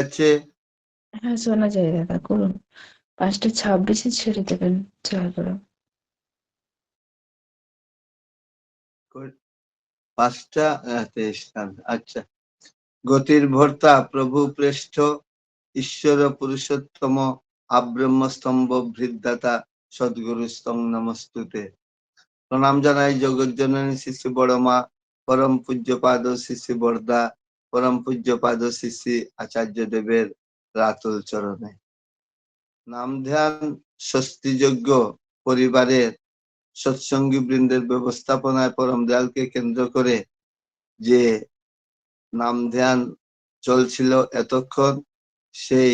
আছে হ্যাঁ শোনা যায় দাদা করুন। পাঁচটা ছাব্বিশে ছেড়ে দেবেন জয় গুরু পাঁচটা আচ্ছা। গতির ভর্তা প্রভু প্রেষ্ঠ ঈশ্বর পুরুষোত্তম আব্রহ্ম স্তম্ভ ভৃদাতা সদ্গুরু স্তং নমস্তুতে। প্রণাম জানাই জগৎ জননী শিশু বড় মা পরম পূজ্য পাদ শিশি বর্দা পরম পূজ্য পাদ শিশি আচার্য দেবের রাতুল চরণে। নাম ধ্যান স্বস্তিযোগ্য পরিবারের সৎসঙ্গী বৃন্দের ব্যবস্থাপনায় পরম দয়ালকে কেন্দ্র করে যে নাম ধ্যান চলছিল এতক্ষণ, সেই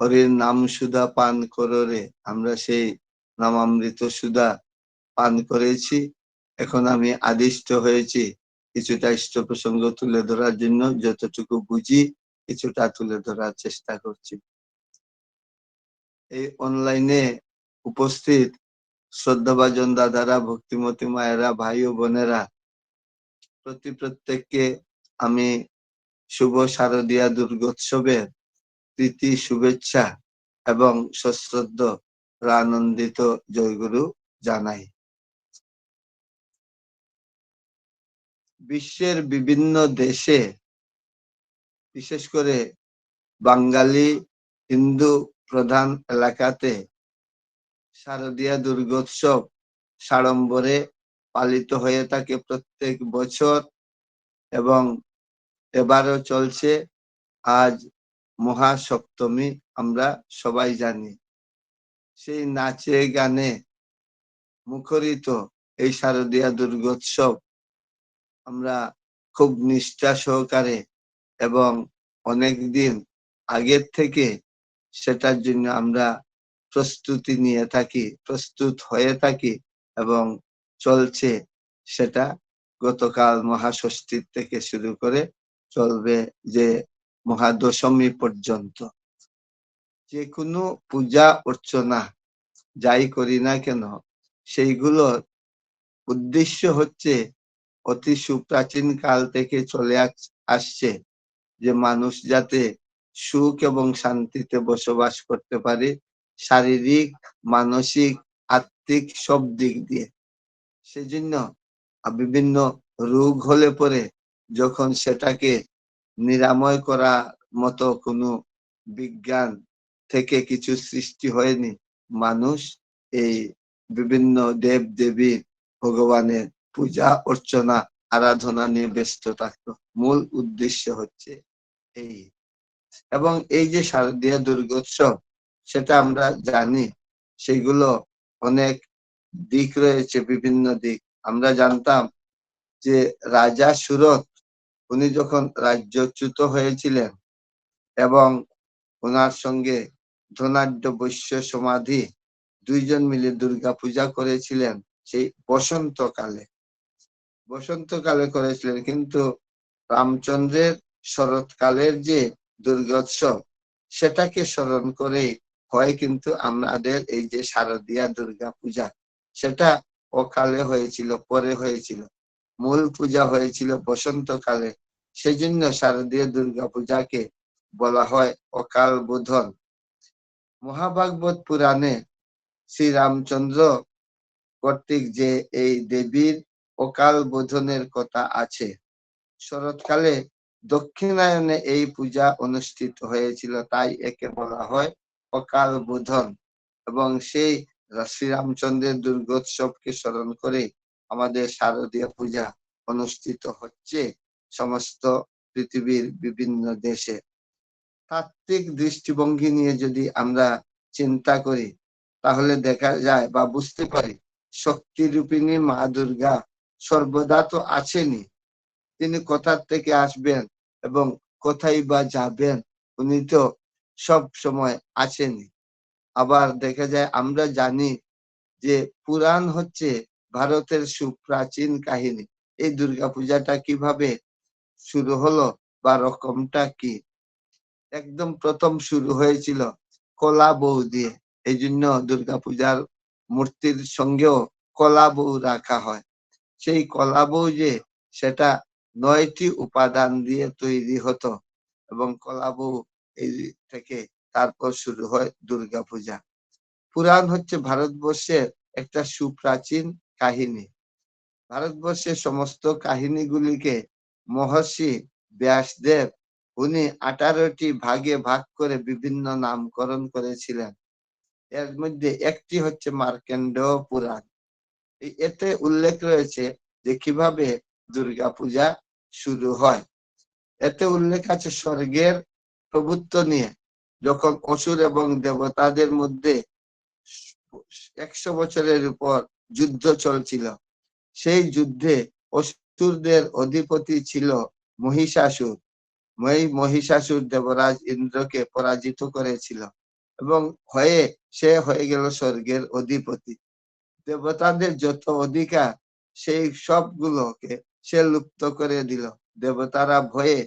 হরির নাম সুধা পান কররে। আমরা সেই নামামৃত সুধা পান করেছি। এখন আমি আদিষ্ট হয়েছি। কিছুটা ইষ্ট প্রসঙ্গ তুলে ধরার জন্য যতটুকু বুঝি, কিছুটা তুলে ধরার চেষ্টা করছি। এই অনলাইনে উপস্থিত শ্রদ্ধাভাজন দাদারা, ভক্তিমতী মায়েরা, ভাই ও বোনেরা, প্রতি প্রত্যেককে আমি শুভ শারদীয়া দুর্গোৎসবের প্রীতি, শুভেচ্ছা এবং সশ্রদ্ধ আনন্দিত জয়গুরু জানাই। বিশ্বের বিভিন্ন দেশে, বিশেষ করে বাঙালি, হিন্দু প্রধান এলাকাতে শারদীয়া দুর্গোৎসব সাড়ম্বরে পালিত হয়ে থাকে প্রত্যেক বছর এবং এবারও চলছে। আজ মহাসপ্তমী আমরা সবাই জানি। সেই নাচে গানে মুখরিত এই শারদীয়া দুর্গোৎসব আমরা খুব নিষ্ঠা সহকারে এবং অনেক দিন আগের থেকে সেটার জন্য আমরা প্রস্তুতি নিয়ে থাকি, প্রস্তুত হয়ে থাকি এবং চলছে সেটা গতকাল মহাষষ্ঠীর থেকে শুরু করে চলবে যে মহাদশমী পর্যন্ত। যে কোনো পূজা অর্চনা যাই করি না কেন, সেইগুলোর উদ্দেশ্য হচ্ছে অতি সুপ্রাচীন কাল থেকে চলে আসছে যে মানুষ যাতে সুখ এবং শান্তিতে বসবাস করতে পারে, শারীরিক, মানসিক, আত্মিক সব দিক দিয়ে। সেজন্য বিভিন্ন রোগ হলে পরে যখন সেটাকে নিরাময় করা মতো কোনো বিজ্ঞান থেকে কিছু সৃষ্টি হয়নি, মানুষ এই বিভিন্ন দেব দেবী ভগবানের পূজা, অর্চনা, আরাধনা নিয়ে ব্যস্ত থাকত। মূল উদ্দেশ্য হচ্ছে এই। এবং এই যে শারদীয় দুর্গোৎসব, সেটা আমরা জানি, সেগুলো অনেক দিক রয়েছে, বিভিন্ন দিক। আমরা জানতাম যে রাজা সুরত উনি যখন রাজ্যচ্যুত হয়েছিলেন এবং ওনার সঙ্গে ধনাঢ্য বৈশ্য সমাধি, দুইজন মিলে দুর্গা পূজা করেছিলেন সেই বসন্তকালে। বসন্তকালে করেছিলেন, কিন্তু রামচন্দ্রের শরৎকালের যে দুর্গোৎসব, সেটাকে স্মরণ করে হয় কিন্তু আমাদের এই যে শারদীয়া দুর্গা পূজা, সেটা অকালে হয়েছিল, পরে হয়েছিল। মূল পূজা হয়েছিল বসন্তকালে। সেই জন্য শারদীয় দুর্গা পূজাকে বলা হয় অকাল বোধন। মহাভাগবত পুরাণে শ্রী রামচন্দ্র কর্তৃক যে এই দেবীর অকাল বোধনের কথা আছে। শরৎকালে দক্ষিণায়নে এই পূজা অনুষ্ঠিত হয়েছিল, তাই একে বলা হয় অকাল বোধন। এবং সেই শ্রীরামচন্দ্রের দুর্গোৎসবকে স্মরণ করে আমাদের শারদীয় পূজা অনুষ্ঠিত হচ্ছে সমস্ত পৃথিবীর বিভিন্ন দেশে। তাত্ত্বিক দৃষ্টিভঙ্গি নিয়ে যদি আমরা চিন্তা করি, তাহলে দেখা যায় বা বুঝতে পারি শক্তি রূপিণী মা দুর্গা সর্বদা তো আছেনই। তিনি কোথার থেকে আসবেন এবং কোথায় বা যাবেন, উনি তো সব সময় আছেনই। আবার দেখা যায়, আমরা জানি যে পুরাণ হচ্ছে ভারতের সুপ্রাচীন কাহিনী। এই দুর্গা পূজাটা কীভাবে শুরু হলো বা রকমটা কি? একদম প্রথম শুরু হয়েছিল কলা বউ দিয়ে। এই জন্য দুর্গা পূজার মূর্তির সঙ্গেও কলা বউ রাখা হয়। সেই কলা বউ যে সেটা নয়টি উপাদান দিয়ে তৈরি হতো এবং কলা বউ এই থেকে তারপর শুরু হয় দুর্গা পূজা পুরাণ হচ্ছে ভারতবর্ষের একটা সুপ্রাচীন কাহিনী। ভারতবর্ষের সমস্ত কাহিনীগুলিকে মহর্ষি ব্যাসদেব উনি আঠারোটি ভাগে ভাগ করে বিভিন্ন নামকরণ করেছিলেন। এর মধ্যে একটি হচ্ছে মার্কেন্ড পুরাণ। এতে উল্লেখ রয়েছে যে কীভাবে দুর্গা পূজা শুরু হয়। এতে উল্লেখ আছে স্বর্গের প্রভুত্ব নিয়ে। যখন অসুর এবং দেবতাদের মধ্যে একশো বছরের উপর যুদ্ধ চলছিল, সেই যুদ্ধে অসুরদের অধিপতি ছিল মহিষাসুর। এই মহিষাসুর দেবরাজ ইন্দ্রকে পরাজিত করেছিল এবং হয়ে, সে হয়ে গেল স্বর্গের অধিপতি। দেবতাদের যত অধিকার, সেই সবগুলোকে সে লুপ্ত করে দিল। দেবতারা ভয়ে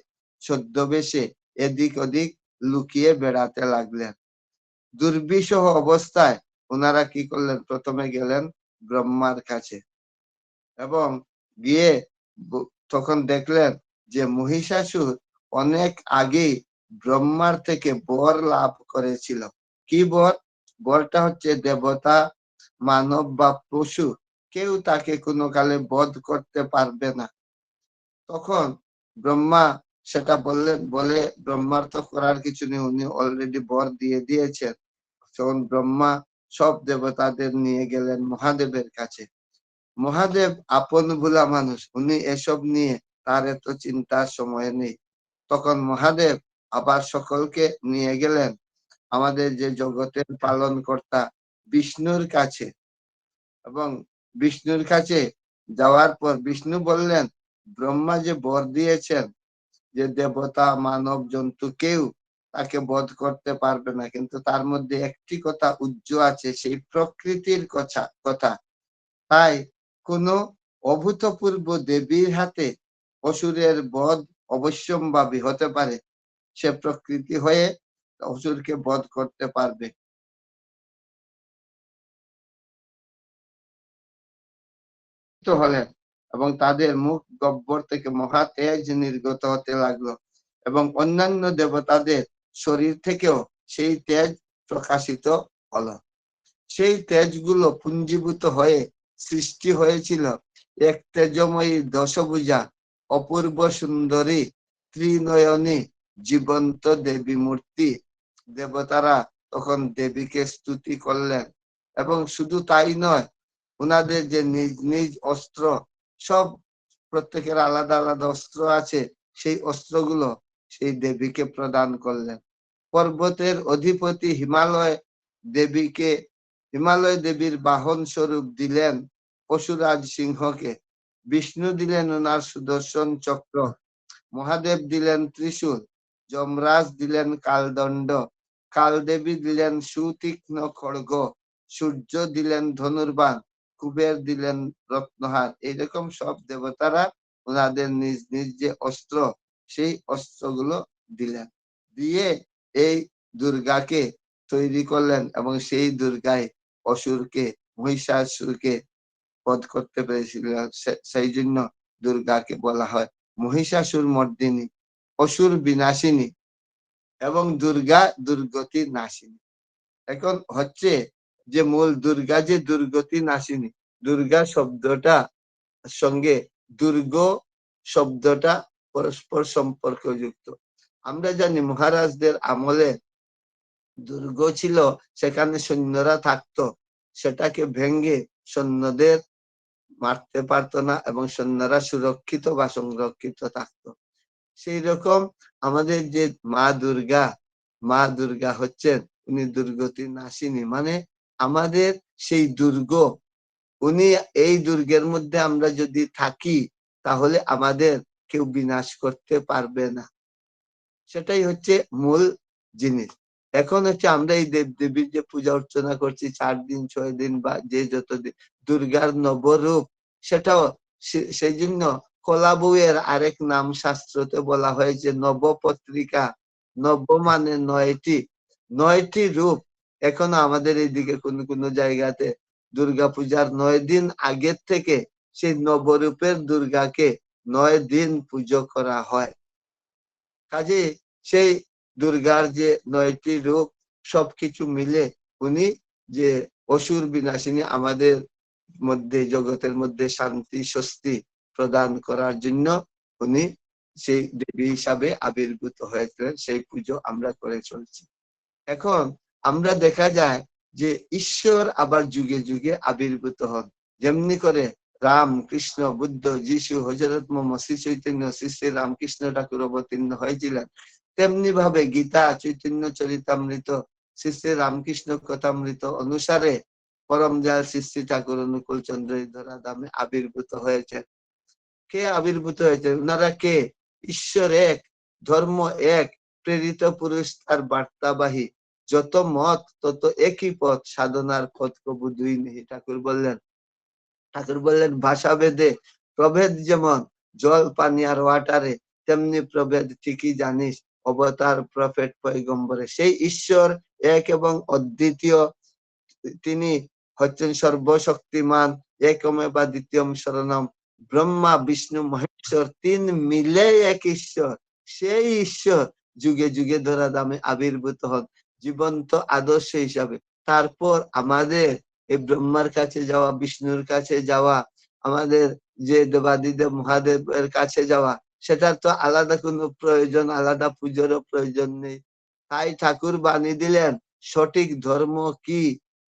ছদ্মবেশে এদিক ওদিক লুকিয়ে বেড়াতে লাগলেন। দুর্বিষহ অবস্থায় ওনারা কি করলেন? প্রথমে গেলেন ব্রহ্মার কাছে এবং গিয়ে তখন দেখলেন যে মহিষাসুর অনেক আগেই ব্রহ্মার থেকে বর লাভ করেছিল। কি বর? বরটা হচ্ছে দেবতা মানব বা পশু কেউ তাকে কোনো কালে বধ করতে পারবে না। তখন ব্রহ্মা সেটা বললেন বলে ব্রহ্মার তো করার কিছু নেই, উনি অলরেডি বর দিয়ে দিয়েছেন। তখন ব্রহ্মা সব দেবতাদের নিয়ে গেলেন মহাদেবের কাছে। মহাদেব আপন ভুলা মানুষ, উনি এসব নিয়ে তার এত চিন্তার সময় নেই। তখন মহাদেব আবার সকলকে নিয়ে গেলেন। আমাদের যে জগতের পালন কর্তা বিষ্ণুর কাছে। এবং বিষ্ণুর কাছে যাওয়ার পর বিষ্ণু বললেন, ব্রহ্মা যে বর দিয়েছেন, যে দেবতা, মানব, জন্তু, কেউ তাকে বধ করতে পারবে না। কিন্তু তার মধ্যে একটি কথা উজ্জ আছে, সেই প্রকৃতির কথা কথা। তাই কোন অভূতপূর্ব দেবীর হাতে অসুরের বধ অবশ্যম্ভাবী হতে পারে। সে প্রকৃতি হয়ে অসুরকে বধ করতে পারবে। হলেন এবং তাদের মুখ গব্বর থেকে মহা তেজ নির্গত হতে লাগল এবং অন্যান্য দেবতাদের শরীর থেকেও সেই তেজ প্রকাশিত হলো। সেই তেজগুলো পুঞ্জীভূত হয়ে সৃষ্টি হয়েছিল এক তেজময়ী দশভুজা, অপূর্ব সুন্দরী ত্রিনয়নী জীবন্ত দেবী মূর্তি। দেবতারা তখন দেবীকে স্তুতি করলেন এবং শুধু তাই নয় ওনাদের যে নিজ নিজ অস্ত্র, সব প্রত্যেকের আলাদা আলাদা অস্ত্র আছে, সেই অস্ত্রগুলো সেই দেবীকে প্রদান করলেন। পর্বতের অধিপতি হিমালয় দেবীকে, হিমালয় দেবীর বাহন স্বরূপ দিলেন পশুরাজ সিংহকে। বিষ্ণু দিলেন ওনার সুদর্শন চক্র, মহাদেব দিলেন ত্রিশূল, যমরাজ দিলেন কালদণ্ড, কালদেবী দিলেন সুতীক্ষ্ণ খড়গ, সূর্য দিলেন ধনুর্বাণ কুবের দিলেন রত্নহার। এইরকম সব দেবতারা ওনাদের নিজ নিজ যে অস্ত্র, সেই অস্ত্রগুলো দিলেন। দিয়ে এই দুর্গাকে তৈরি করলেন এবং সেই দুর্গায় অসুরকে, মহিষাসুরকে বধ করতে পেরেছিল। সেই জন্য দুর্গাকে বলা হয় মহিষাসুর মর্দিনী, অসুর বিনাশিনী এবং দুর্গা দুর্গতি নাশিনী। এখন হচ্ছে যে মূল দুর্গা যে দুর্গতি নাশিনী দুর্গা শব্দটা সঙ্গে দুর্গ শব্দটা পরস্পর সম্পর্কযুক্ত। আমরা জানি মহারাজদের আমলে দুর্গ ছিল, সেখানে সৈন্যরা থাকতো। সেটাকে ভেঙ্গে সৈন্যদের মারতে পারতো না এবং সৈন্যরা সুরক্ষিত বা সংরক্ষিত থাকতো। সেই রকম আমাদের যে মা দুর্গা মা দুর্গা হচ্ছেন, উনি দুর্গতি নাশিনী মানে আমাদের সেই দুর্গ, উনি এই দুর্গের মধ্যে আমরা যদি থাকি, তাহলে আমাদের কেউ বিনাশ করতে পারবে না। সেটাই হচ্ছে মূল জিনিস। এখন হচ্ছে আমরা এই দেব দেবীর যে পূজা অর্চনা করছি, চার দিন, ছয় দিন বা যে যত দিন, দুর্গার নবরূপ, সেটাও সেই জন্য কলা বউয়ের আরেক নাম শাস্ত্রতে বলা হয়েছে, নবপত্রিকা। নব মানে নয়টি। নয়টি রূপ এখনও আমাদের এইদিকে কোন কোন জায়গাতে দুর্গা পূজার নয় দিন আগের থেকে সেই নবরূপের দুর্গাকে নয় দিন পুজো করা হয়। কাজে সেই দুর্গার যে নয়টি রূপ সবকিছু মিলে উনি যে অসুর বিনাশিনী আমাদের মধ্যে, জগতের মধ্যে শান্তি, স্বস্তি প্রদান করার জন্য উনি সেই দেবী হিসাবে আবির্ভূত হয়েছিলেন। সেই পুজো আমরা করে চলছি। এখন আমরা দেখা যায় যে ঈশ্বর আবার যুগে যুগে আবির্ভূত হন। যেমনি করে রাম, কৃষ্ণ, বুদ্ধ, যিশু, হজরত শ্রী চৈতন্য, শ্রী শ্রী রামকৃষ্ণ ঠাকুর অবতীর্ণ হয়েছিলেন। তেমনি ভাবে গীতা, চৈতন্য চরিতামৃত, শ্রী শ্রী রামকৃষ্ণ কথামৃত অনুসারে পরম শ্রী শ্রী ঠাকুর অনুকূল চন্দ্র ধরা দামে আবির্ভূত হয়েছে কে আবির্ভূত হয়েছে ওনারা কে? ঈশ্বর এক, ধর্ম এক, প্রেরিত পুরুষ তার বার্তাবাহী। যত মত, তত একই পথ সাধনার পথ কবু দুই নেই। ঠাকুর বললেন ঠাকুর বললেন, ভাষা ভেদে প্রভেদ যেমন জল, পানি আর ওয়াটারে, তেমনি প্রভেদ ঠিকই জানিস, অবতার, প্রফেট পৈগম্বরে সেই ঈশ্বর এক এবং অদ্বিতীয়, তিনি হচ্ছেন সর্বশক্তিমান, একমে বা দ্বিতীয় শরণম। ব্রহ্মা, বিষ্ণু, মহেশ্বর, তিন মিলে এক ঈশ্বর। সেই ঈশ্বর যুগে যুগে ধরা দামে আবির্ভূত হন। জীবন্ত আদর্শ হিসাবে। তারপর আমাদের এই ব্রহ্মার কাছে যাওয়া, বিষ্ণুর কাছে যাওয়া, আমাদের যে দেবাদিদেব মহাদেবের কাছে যাওয়া, সেটার তো আলাদা কোনো প্রয়োজন, আলাদা পুজোরও প্রয়োজন নেই। তাই ঠাকুর বাণী দিলেন, সঠিক ধর্ম কি?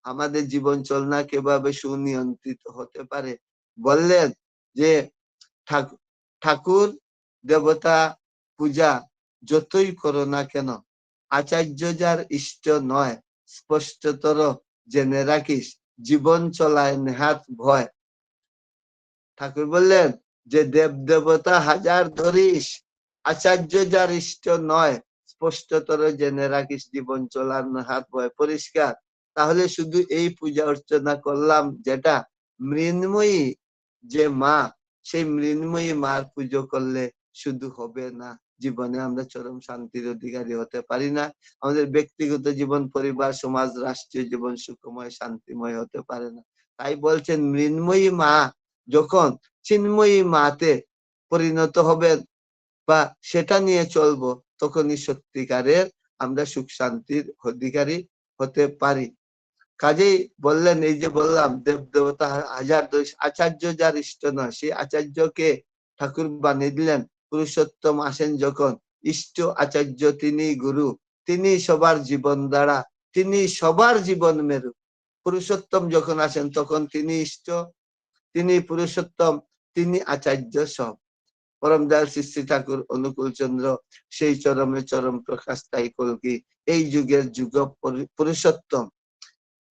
আমাদের জীবন চলনা কীভাবে সুনিয়ন্ত্রিত হতে পারে? বললেন যে ঠাকুর ঠাকুর, দেবতা, পূজা, যতই করো না কেন আচার্য যার ইষ্ট নয়, স্পষ্টতর জেনে রাখিস, জীবন চলায় নেহাত ভয়। ঠাকুর বললেন, যে দেব দেবতা হাজার ধরিস আচার্য যার ইষ্ট নয়, স্পষ্টতর জেনে রাখিস, জীবন চলার নেহাত ভয়। পরিষ্কার, তাহলে শুধু এই পূজা অর্চনা করলাম যেটা মৃন্ময়ী, যে মা, সেই মৃন্ময়ী মার পুজো করলে শুধু হবে না। জীবনে আমরা চরম শান্তির অধিকারী হতে পারি না। আমাদের ব্যক্তিগত জীবন, পরিবার, সমাজ, রাষ্ট্রীয় জীবন সুখময়, শান্তিময় হতে পারে না। তাই বলছেন মৃন্ময়ী মা, যখন চিন্ময়ী মাতে পরিণত হবেন বা সেটা নিয়ে চলবো, তখনই সত্যিকারের আমরা সুখ শান্তির অধিকারী হতে পারি। কাজেই বললেন, এই যে বললাম দেব দেবতা হাজার দোষ আচার্য যার ইষ্ট নয়, সেই আচার্যকে ঠাকুর বানিয়ে দিলেন। পুরুষোত্তম আসেন যখন, ইষ্ট আচার্য তিনি গুরু, তিনি সবার জীবন দ্বারা, তিনি সবার জীবন মেরু। পুরুষোত্তম যখন আসেন তখন তিনি ইষ্ট, তিনি পুরুষোত্তম, তিনি আচার্য সব। পরম দয়াল শ্রী ঠাকুর অনুকূল চন্দ্র, সেই চরমে চরম প্রকাশ তাই কলকি এই যুগের যুগ পরি- পুরুষোত্তম।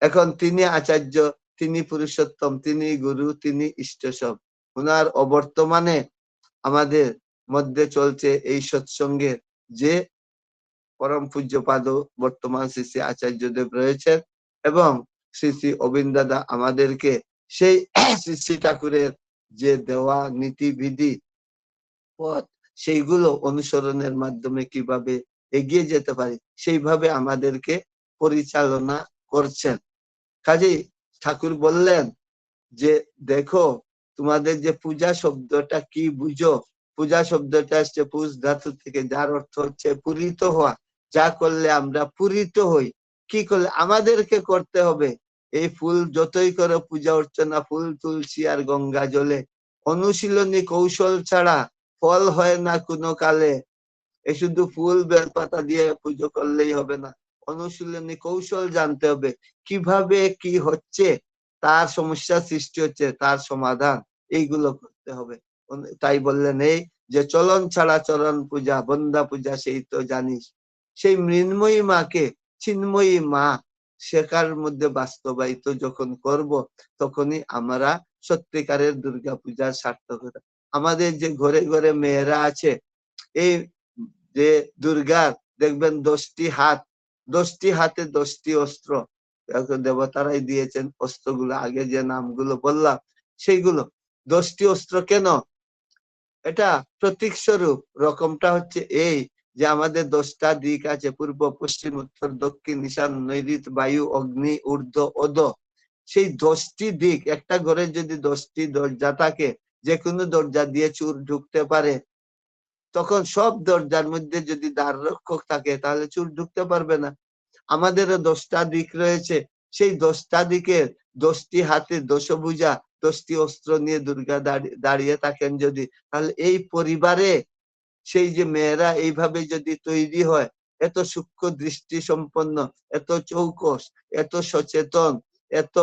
এখন তিনি আচার্য, তিনি পুরুষোত্তম, তিনি গুরু, তিনি ইষ্ট সব। ওনার অবর্তমানে আমাদের মধ্যে চলছে এই সৎসঙ্গের যে পরম পূজ্যপাদ বর্তমান শ্রী শ্রী আচার্যদেব রয়েছেন এবং শ্রী শ্রী অবিন্দ দাদা আমাদেরকে সেই শ্রী শ্রী ঠাকুরের যে দেওয়া নীতিবিধি পথ, সেইগুলো অনুসরণের মাধ্যমে কীভাবে এগিয়ে যেতে পারি, সেইভাবে আমাদেরকে পরিচালনা করছেন। কাজেই ঠাকুর বললেন যে, দেখো, তোমাদের যে পূজা শব্দটা কি বুঝো? পূজা শব্দটা আসছে পুষ ধাতু থেকে, যার অর্থ হচ্ছে পূরিত হওয়া। যা করলে আমরা পূরিত হই। কি করলে? আমাদেরকে করতে হবে। এই ফুল যতই করো, পূজা অর্চনা, ফুল তুলসী আর গঙ্গা জলে। অনুশীলনী কৌশল ছাড়া ফল হয় না কোনো কালে। এ শুধু ফুল, বেলপাতা দিয়ে পুজো করলেই হবে না। অনুশীলনী কৌশল জানতে হবে। কীভাবে কি হচ্ছে? তার সমস্যা সৃষ্টি হচ্ছে, তার সমাধান। এইগুলো করতে হবে। তাই বললেন, এই যে চলন ছাড়া চরণ পূজা, বন্দা পূজা সেই তো জানিস। সেই মৃন্ময়ী মাকে চিন্ময়ী মা, শেখার মধ্যে বাস্তবায়িত যখন করব, তখনই আমরা সত্যিকারের দুর্গা পূজার সার্থকতা আমাদের যে ঘরে ঘরে মেয়েরা আছে, এই যে দুর্গার, দেখবেন দশটি হাত, দশটি হাতে দশটি অস্ত্র দেবতারাই দিয়েছেন অস্ত্রগুলো। আগে যে নামগুলো বললাম, সেইগুলো। দশটি অস্ত্র কেন? এটা প্রতীক স্বরূপ। রকমটা হচ্ছে এই যে আমাদের দশটা দিক আছে, পূর্ব, পশ্চিম, উত্তর, দক্ষিণ, ঈশান নৈরিত বায়ু, অগ্নি, ঊর্ধ্ব অদ সেই দশটি দিক, একটা ঘরে যদি দশটি দরজা থাকে যে কোনো দরজা দিয়ে চুর ঢুকতে পারে। তখন সব দরজার মধ্যে যদি দ্বার রক্ষক থাকে, তাহলে চুর ঢুকতে পারবে না। আমাদেরও দশটা দিক রয়েছে। সেই দশটা দিকের দশটি হাতে দশভুজা দশটি অস্ত্র নিয়ে দুর্গা দাঁড়িয়ে থাকেন যদি, তাহলে এই পরিবারে সেই যে মেয়েরা এইভাবে যদি তৈরি হয়, এত সূক্ষ্ম দৃষ্টি সম্পন্ন, এত চৌকস, এত সচেতন, এত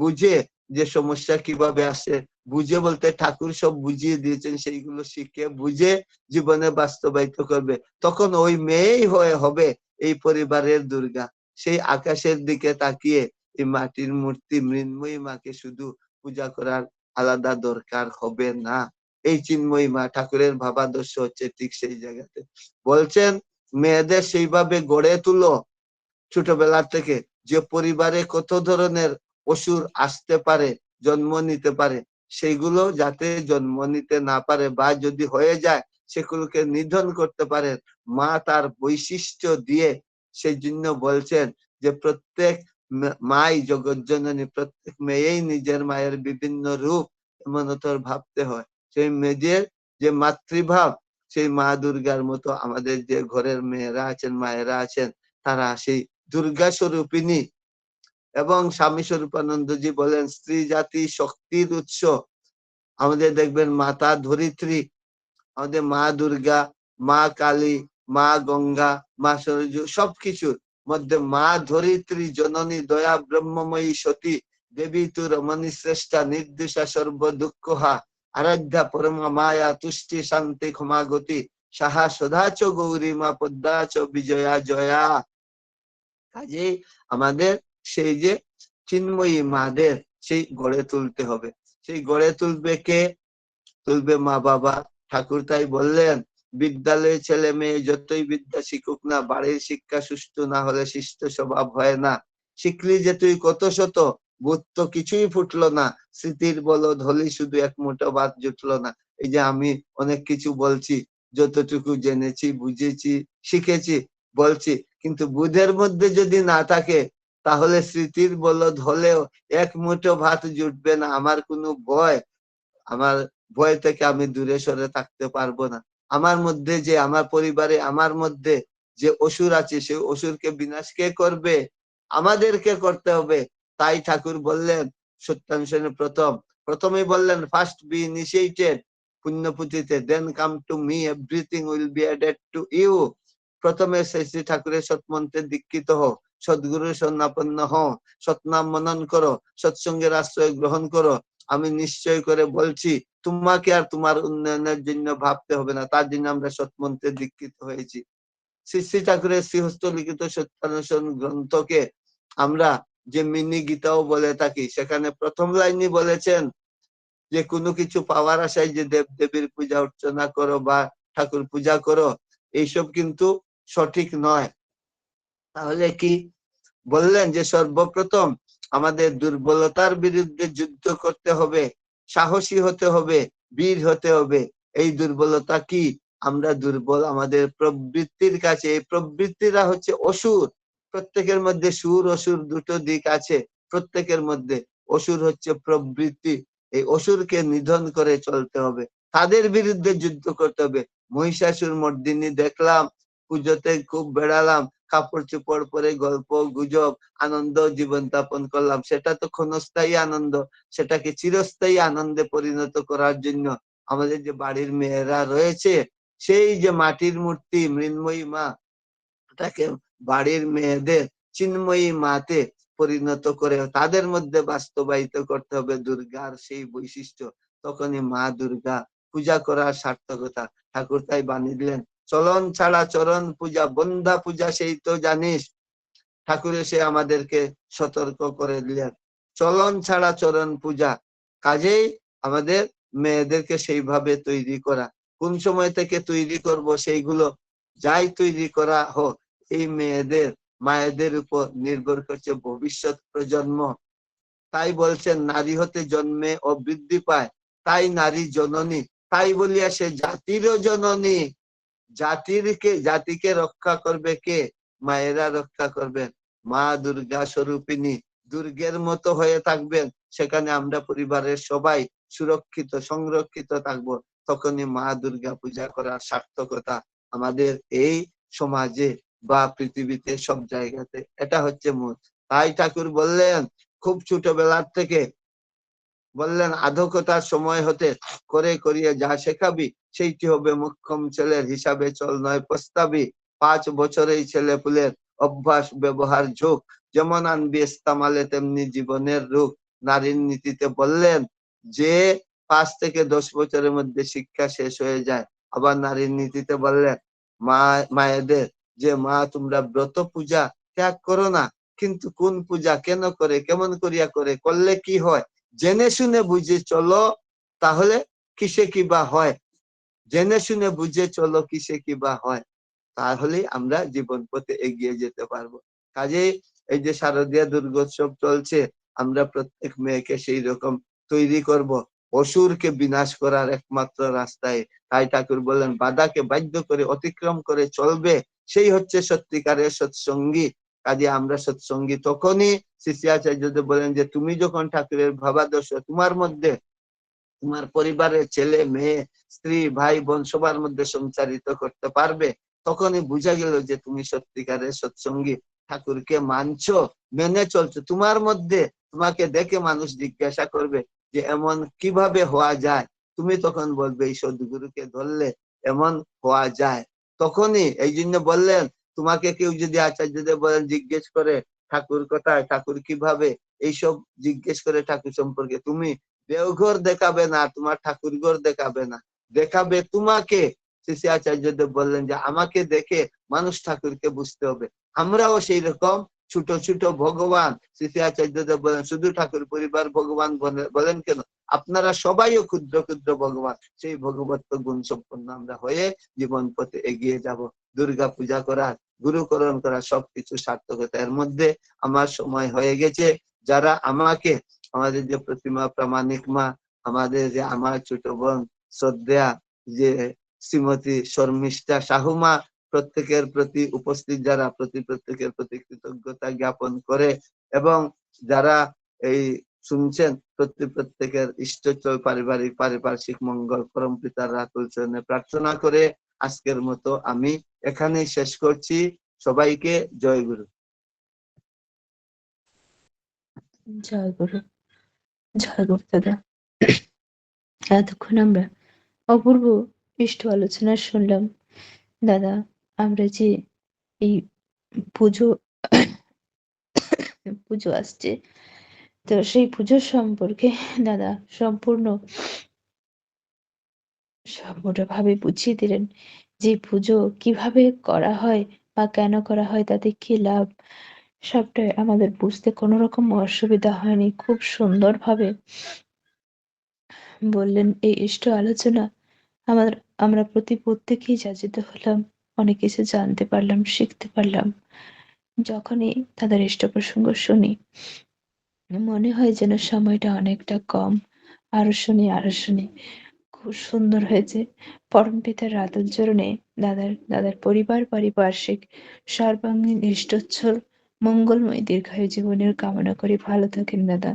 বুঝে যে সমস্যা কীভাবে আসে, বুঝে বলতে ঠাকুর সব বুঝিয়ে দিয়েছেন, সেইগুলো শিখে বুঝে জীবনে বাস্তবায়িত করবে। তখন ওই মেয়েই হয়ে হবে এই পরিবারের দুর্গা। সেই আকাশের দিকে তাকিয়ে, এই মাটির মূর্তি মৃন্ময়ী মাকে শুধু পূজা করার আলাদা দরকার হবে না। এই চিন্ময়ী মা ঠাকুরের ভাবাদর্শ হচ্ছে ঠিক সেই জায়গাতে। বলছেন, মেয়েদের সেইভাবে গড়ে তুলো। ছোটবেলা থেকে যে পরিবারে কত ধরনের অসুর আসতে পারে, জন্ম নিতে পারে সেইগুলো যাতে জন্ম নিতে না পারে বা যদি হয়ে যায়, সেগুলোকে নিধন করতে পারেন মা তার বৈশিষ্ট্য দিয়ে সেই জন্য বলছেন যে প্রত্যেক মাই জগৎ জননী প্রত্যেক মেয়েই নিজের মায়ের বিভিন্ন রূপ এমন ভাবতে হয়। সেই মেয়েদের যে মাতৃভাব, সেই মা দুর্গার মতো আমাদের যে ঘরের মেয়েরা আছেন, মায়েরা আছেন, তারা সেই দুর্গা স্বরূপিনী এবং স্বামী স্বরূপানন্দজি বলেন, স্ত্রী জাতি শক্তির উৎস। আমাদের দেখবেন মাতা ধরিত্রী, আমাদের মা দুর্গা, মা কালী, মা গঙ্গা, মা সরজু, সবকিছুর মধ্যে মা ধরিত্রী জননী দয়া ব্রহ্মময়ী সতী, দেবী তু রমণী শ্রেষ্ঠা নির্দিশা সর্ব দুঃখহা, আরাধ্যা পরমা মায়া, তুষ্টি শান্তি ক্ষমা গতি, সাহা সদা চ গৌরী মা পদ্মা চ বিজয়া জয়া। কাজেই আমাদের সেই যে চিন্ময়ী মাদের সেই গড়ে তুলতে হবে। সেই গড়ে তুলবে কে? তুলবে মা বাবা। ঠাকুর তাই বললেন বিদ্যালয়ে ছেলে মেয়ে যতই বিদ্যা শিখুক না, বাড়ির শিক্ষা সুষ্ঠু না হলে শিষ্ট স্বভাব হয় না। শিখলি যে তুই কত শত বুধ তো কিছুই ফুটলো না। স্মৃতির বলো ধলি শুধু এক মুঠো ভাত জুটলো না। এই যে আমি অনেক কিছু বলছি, যতটুকু জেনেছি, বুঝেছি, শিখেছি, বলছি, কিন্তু বুধের মধ্যে যদি না থাকে, তাহলে স্মৃতির বলদ হলেও এক মুঠো ভাত জুটবে না। আমার কোনো ভয়, আমার ভয় থেকে আমি দূরে সরে থাকতে পারব না। আমার মধ্যে যে আমার পরিবারে আমার মধ্যে যে অসুর আছে, সে অসুরকে বিনাশ কে করবে? আমাদেরকে করতে হবে। তাই ঠাকুর বললেন সত্যাংশনের প্রথম। প্রথমেই বললেন first be initiated পুণ্যপুঁথিতে then come to me everything will be added to you প্রথমে শ্রী ঠাকুরের সৎমন্ত্রে দীক্ষিত হও সদ্গুরুর সন্নাপন্ন হও, সৎনাম মনন করো, সৎসঙ্গের আশ্রয় গ্রহণ করো। আমি নিশ্চয় করে বলছি, তোমাকে আর তোমার উন্নয়নের জন্য ভাবতে হবে না। তার জন্য আমরা সৎমন্ত্রে দীক্ষিত হয়েছি। শ্রী শ্রী ঠাকুরের শ্রীহস্ত লিখিত সত্যানুসরণ গ্রন্থকে আমরা যে মিনি গীতাও বলে থাকি, সেখানে প্রথম লাইনই বলেছেন যে, কোনো কিছু পাওয়ার আশায় যে দেব দেবীর পূজা অর্চনা করো বা ঠাকুর পূজা করো, এইসব কিন্তু সঠিক নয়। তাহলে কি বললেন যে, সর্বপ্রথম আমাদের দুর্বলতার বিরুদ্ধে যুদ্ধ করতে হবে, সাহসী হতে হবে, বীর হতে হবে। এই দুর্বলতা কি? আমরা দুর্বল, আমাদের প্রবৃত্তির কাছে, এই প্রবৃত্তিরা হচ্ছে অসুর। প্রত্যেকের মধ্যে সুর, অসুর দুটো দিক আছে। প্রত্যেকের মধ্যে অসুর হচ্ছে প্রবৃত্তি। এই অসুরকে নিধন করে চলতে হবে। তাদের বিরুদ্ধে যুদ্ধ করতে হবে। মহিষাসুর মর্দিনী দেখলাম, পুজোতে খুব বেড়ালাম। কাপড় চোপড় পরে গল্প, গুজব, আনন্দ, জীবন যাপন করলাম। সেটা তো ক্ষণস্থায়ী আনন্দ। সেটাকে চিরস্থায়ী আনন্দে পরিণত করার জন্য আমাদের যে বাড়ির মেয়েরা রয়েছে, সেই যে মাটির মূর্তি, মৃন্ময়ী মা, তাকে বাড়ির মেয়েদের চিন্ময়ী মাতে পরিণত করে তাদের মধ্যে বাস্তবায়িত করতে হবে দুর্গার সেই বৈশিষ্ট্য। তখনই মা দুর্গা পূজা করার সার্থকতা। ঠাকুর তাই বানিয়ে দিলেন। চলন ছাড়া চরণ পূজা বন্ধা পূজা সেই তো জানিস। ঠাকুর এসে আমাদেরকে সতর্ক করে দিলেন। চলন ছাড়া চরণ পূজা, কাজেই আমাদের মেয়েদেরকে সেইভাবে তৈরি করা। কোন সময় থেকে তৈরি করব সেইগুলো যাই তৈরি করা হোক, এই মেয়েদের, মায়েদের উপর নির্ভর করছে ভবিষ্যৎ প্রজন্ম। তাই বলছেন, নারী হতে জন্মে ও বৃদ্ধি পায়, তাই নারী জননী, তাই বলিয়া সে জাতিরও জননী। জাতিরকে, জাতিকে রক্ষা করবে কে? মায়েরা রক্ষা করবেন। মা দুর্গা স্বরূপিনী দুর্গের মতো হয়ে থাকবেন। সেখানে আমরা পরিবারের সবাই সুরক্ষিত, সংরক্ষিত থাকব। তখনই মা দুর্গা পূজা করার সার্থকতা আমাদের এই সমাজে বা পৃথিবীতে সব জায়গাতে। এটা হচ্ছে মূল। তাই ঠাকুর বললেন, খুব ছোটবেলার থেকে বললেন, আধকতার সময় হতে করে করিয়ে যা শেখাবি, সেইটি হবে মুখ্যম ছেলের হিসাবে চল, নয় প্রস্তাবি পাঁচ বছরেই ছেলে পুলের অভ্যাস, ব্যবহার, ঝোঁক, যেমন আনবি ইস্তামালে, তেমনি জীবনের রূপ। নারীর নীতিতে বললেন, যে পাঁচ থেকে দশ বছরের মধ্যে শিক্ষা শেষ হয়ে যায়। আবার নারীর নীতিতে বললেন, মা, মায়েদের, যে মা, তোমরা ব্রত পূজা ত্যাগ করো না, কিন্তু কোন পূজা কেন করে, কেমন করিয়া করে, করলে কি হয়? জেনে শুনে বুঝে চলো তাহলে কিসে কি বা হয়? জেনে শুনে বুঝে চলো কিসে কি বা হয়? তাহলে আমরা জীবন পথে এগিয়ে যেতে পারব। কাজে এই যে শারদীয় দুর্গোৎসব চলছে, আমরা প্রত্যেক মেয়েকে সেই রকম তৈরি করব। অসুরকে বিনাশ করার একমাত্র রাস্তায়। তাই ঠাকুর বললেন, বাধাকে বাধ্য করে অতিক্রম করে চলবে। সেই হচ্ছে সত্যিকারের সৎসঙ্গী। কাজে আমরা সৎসঙ্গী তখনই শিষ্যাচার্যদের বলেন যে, তুমি যখন ঠাকুরের ভাবাদর্শ, তোমার মধ্যে, তোমার পরিবারের ছেলে, মেয়ে, স্ত্রী, ভাই, বোন সবার মধ্যে সঞ্চারিত করতে পারবে, তখনই বুঝা গেল যে তুমি সত্যিকারের সৎসঙ্গী। ঠাকুরকে মানছো, মেনে চলছো। তোমার মধ্যে তোমাকে দেখে মানুষ জিজ্ঞাসা করবে যে, এমন কীভাবে হওয়া যায়? তুমি তখন বলবে, এই সদ্গুরুকে ধরলে এমন হওয়া যায়। তখনই এই জন্য বললেন তোমাকে কেউ যদি আচার্যদের বলেন, জিজ্ঞেস করে ঠাকুর কোথায়? ঠাকুর কীভাবে? এইসব জিজ্ঞেস করে ঠাকুর সম্পর্কে। তুমি দেওঘর দেখাবে না, তোমার ঠাকুর ঘর দেখাবে না। দেখাবে তোমাকে। শিশি আচার্যদেব বললেন যে, আমাকে দেখে মানুষ ঠাকুরকে বুঝতে হবে। আমরাও সেই রকম ছোট ছোট ভগবান। শিশি আচার্যদেব বলেন, শুধু ঠাকুর পরিবার ভগবান বলে- বলেন কেন? আপনারা সবাইও ক্ষুদ্র ক্ষুদ্র ভগবান। সেই ভগবত গুণ সম্পন্ন আমরা হয়ে জীবন পথে এগিয়ে যাব। দুর্গা পূজা করার গুরুকরণ করা সবকিছু সার্থকতা। এর মধ্যে আমার সময় হয়ে গেছে। যারা আমাকে, আমাদের যে প্রতিমা, প্রামাণিক মা, আমাদের যে আমার ছোট বোন শ্রদ্ধা যে শ্রীমতী শর্মিষ্ঠা সাহুমা প্রত্যেকের প্রতি উপস্থিত যারা, প্রতি প্রত্যেকের প্রতি কৃতজ্ঞতা জ্ঞাপন করে এবং যারা এই শুনছেন, প্রতি প্রত্যেকের ইষ্টচল পারিবারিক, পারিপার্শ্বিক মঙ্গল পরম পিতার রাতুল চরণে প্রার্থনা করে আজকের মতো আমি এখানেই শেষ করছি। সবাইকে জয় গুরু। জয় গুরু। জয় গুরু দাদা। এতক্ষণ আমরা অপূর্ব ইষ্ট আলোচনা শুনলাম। দাদা, আমরা যে এই পুজো পুজো আসছে, তো সেই পুজো সম্পর্কে দাদা সম্পূর্ণ সম্পূর্ণভাবে বুঝিয়ে দিলেন যে পুজো কীভাবে করা হয় বা কেন করা হয়, তাতে কি লাভ? সবটাই আমাদের বুঝতে কোনো রকম অসুবিধা হয়নি। খুব সুন্দরভাবে বললেন, এই ইষ্ট আলোচনা আমার, আমরা প্রতি প্রত্যেকেই যাচিত হলাম, অনেক কিছু জানতে পারলাম, শিখতে পারলাম। যখনই তাদের ইষ্ট প্রসঙ্গ শুনি, মনে হয় যেন সময়টা অনেকটা কম। আরও শুনি আরও শুনি। খুব সুন্দর হয়েছে। পরম পিতার রাতুল চরণে দাদার দাদার পরিবার, পারিপার্শ্বিক সর্বাঙ্গীন ইষ্টচ্ছল, মঙ্গলময়, দীর্ঘায়ু জীবনের কামনা করে ভালো থাকেন দাদা।